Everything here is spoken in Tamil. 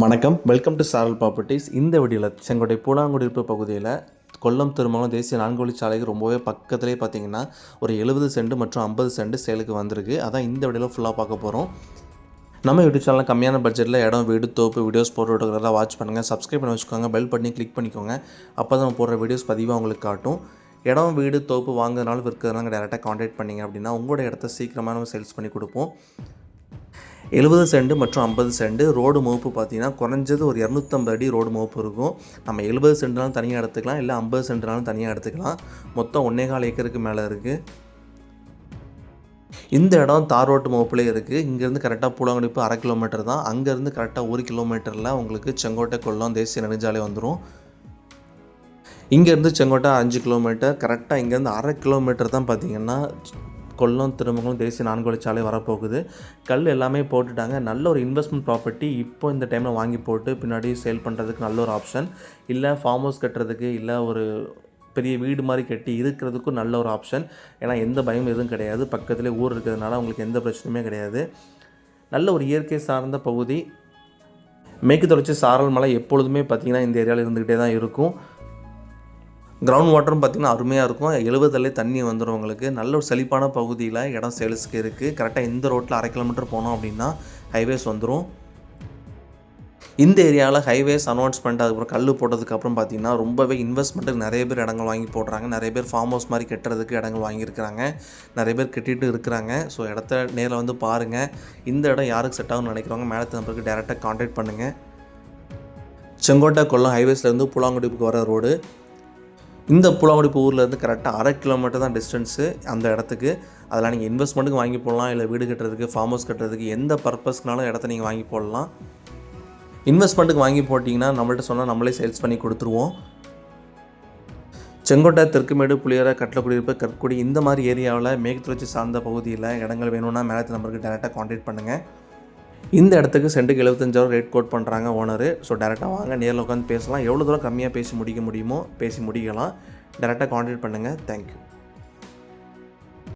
வணக்கம். வெல்கம் டு சாரல் ப்ராப்பர்ட்டிஸ் இந்த வீடியோவில் செங்கோட்டை பூலாங்குடியிருப்பு பகுதியில் கொல்லம் திருமணம் தேசிய நான்கு வழிச்சாலைக்கு ரொம்பவே பக்கத்துலேயே பார்த்தீங்கன்னா ஒரு எழுபது சென்ட் மற்றும் ஐம்பது சென்ட் சேலுக்கு வந்திருக்கு. அதான் இந்த வீடியோவில் ஃபுல்லாக பார்க்க போகிறோம் நம்ம யூடியூப் சேனலில் கம்மியான பட்ஜெட்டில் இடம் வீடு தோப்பு வீடியோஸ் போட்டுக்கிறதா வாட்ச் பண்ணுங்கள் சப்ஸ்கிரைப் பண்ணி வச்சுக்கோங்க. பெல் பண்ணி கிளிக் பண்ணிக்கோங்க. அப்போ தான் நம்ம போடுற வீடியோஸ் பதிவாக உங்களுக்கு காட்டும். இடம் வீடு தோப்பு வாங்குறதுனால விற்கிறதுனால டேரெக்டாக காண்டாக்ட் பண்ணிங்க அப்படின்னா உங்களோட இடத்த சீக்கிரமாக நம்ம சேல்ஸ் பண்ணி கொடுப்போம். எழுபது சென்ட் மற்றும் ஐம்பது சென்ட் ரோடு மோப்பு பார்த்தீங்கன்னா குறைஞ்சது ஒரு இரநூத்தம்பது அடி ரோடு மோப்பு இருக்கும். நம்ம எழுபது சென்ட்னாலும் தனியாக எடுத்துக்கலாம் இல்லை ஐம்பது சென்ட்னாலும் தனியாக எடுத்துக்கலாம். மொத்தம் ஒன்றே கால் ஏக்கருக்கு மேலே இருக்குது இந்த இடம் தார் ரோட்டு மோப்பிலே இருக்குது இங்கேருந்து கரெக்டாக பூலாங்குடிப்பு அரை கிலோமீட்டர் தான். அங்கேருந்து கரெக்டாக ஒரு கிலோமீட்டரில் உங்களுக்கு செங்கோட்டை கொல்லம் தேசிய நெடுஞ்சாலை வந்துடும் இங்கேருந்து செங்கோட்டை அஞ்சு கிலோமீட்டர் கரெக்டாக இங்கேருந்து அரை கிலோமீட்டர் தான் பார்த்தீங்கன்னா கொல்லம் திருமங்கலம் தேசிய நான்கு வழிச்சாலை வரப்போகுது. கல் எல்லாமே போட்டுட்டாங்க. நல்ல ஒரு இன்வெஸ்ட்மெண்ட் ப்ராப்பர்ட்டி இப்போ இந்த டைமில் வாங்கி போட்டு பின்னாடி சேல் பண்ணுறதுக்கு நல்ல ஒரு ஆப்ஷன் இல்லை ஃபார்ம் ஹவுஸ் கட்டுறதுக்கு இல்லை ஒரு பெரிய வீடு மாதிரி கட்டி இருக்கிறதுக்கும் நல்ல ஒரு ஆப்ஷன் ஏன்னா எந்த பயமும் எதுவும் கிடையாது. பக்கத்துலேயே ஊர் இருக்கிறதுனால உங்களுக்கு எந்த பிரச்சனையுமே கிடையாது. நல்ல ஒரு இயற்கை சார்ந்த பகுதி. மேற்கு தொடர்ச்சி சாரல் மலை எப்பொழுதுமே பார்த்திங்கன்னா இந்த ஏரியாவில் இருந்துக்கிட்டே தான் இருக்கும். கிரவுண்ட் வாட்டரும் பார்த்திங்கன்னா அருமையாக இருக்கும். எழுபதுலேயே தண்ணி வந்துடும் உங்களுக்கு. நல்ல ஒரு செழிப்பான பகுதியில் இடம் சேல்ஸுக்கு இருக்குது கரெக்டாக இந்த ரோட்டில் அரை கிலோமீட்டர் போனோம் அப்படின்னா ஹைவேஸ் வந்துடும் இந்த ஏரியாவில் ஹைவேஸ் அனௌன்ஸ்மெண்ட் அதுக்கப்புறம் கல் போட்டதுக்கப்புறம் பார்த்தீங்கன்னா ரொம்பவே இன்வெஸ்ட்மெண்ட்டுக்கு நிறைய பேர் இடங்கள் வாங்கி போடுறாங்க. நிறைய பேர் ஃபார்ம் ஹவுஸ் மாதிரி கட்டுறதுக்கு இடங்கள் வாங்கியிருக்கிறாங்க. நிறைய பேர் கட்டிட்டு இருக்கிறாங்க. ஸோ இடத்த நேரில் வந்து பாருங்கள் இந்த இடம் யாருக்கு செட் ஆகும்னு நினைக்கிறவங்க மேலத்து நம்பருக்கு டேரெக்டாக காண்டாக்ட் பண்ணுங்கள் செங்கோட்டை கொல்லம் ஹைவேஸ்லேருந்து புலாங்குடிப்புக்கு வர ரோடு இந்த புலாவடிப்பு ஊர்லேருந்து கரெக்டாக அரை கிலோமீட்டர் தான் டிஸ்டன்ஸு அந்த இடத்துக்கு. அதெல்லாம் நீங்கள் இன்வெஸ்ட்மெண்ட்டுக்கு வாங்கி போடலாம் இல்லை வீடு கட்டுறதுக்கு ஃபார்ம் ஹவுஸ் கட்டுறதுக்கு எந்த பர்பஸ்க்குனாலும் இடத்த நீங்கள் வாங்கி போடலாம். இன்வெஸ்ட்மெண்ட்டுக்கு வாங்கி போட்டிங்கன்னா நம்மள்ட்ட சொன்னால் நம்மளே சேல்ஸ் பண்ணி கொடுத்துருவோம். செங்கோட்டை தெற்குமேடு புளியரை கட்டளக்குடியிருப்பு கற்குடி இந்த மாதிரி ஏரியாவில் மேற்குத்தொடர்ச்சி சார்ந்த பகுதியில் இடங்கள் வேணும்னா மேலத்து நம்பருக்கு டேரெக்டாக காண்டாக்ட் பண்ணுங்கள் இந்த இடத்துக்கு சென்ட்டுக்கு எழுபத்தஞ்சாயிரம் ரேட் கோட் பண்ணுறாங்க ஓனரு ஸோ டேரெக்டாக வாங்க நேரில் உட்காந்து பேசலாம். எவ்வளோ தூரம் கம்மியாக பேசி முடிக்க முடியுமோ பேசி முடிக்கலாம். டேரெக்டாக கான்டாக்ட் பண்ணுங்கள் தேங்க்யூ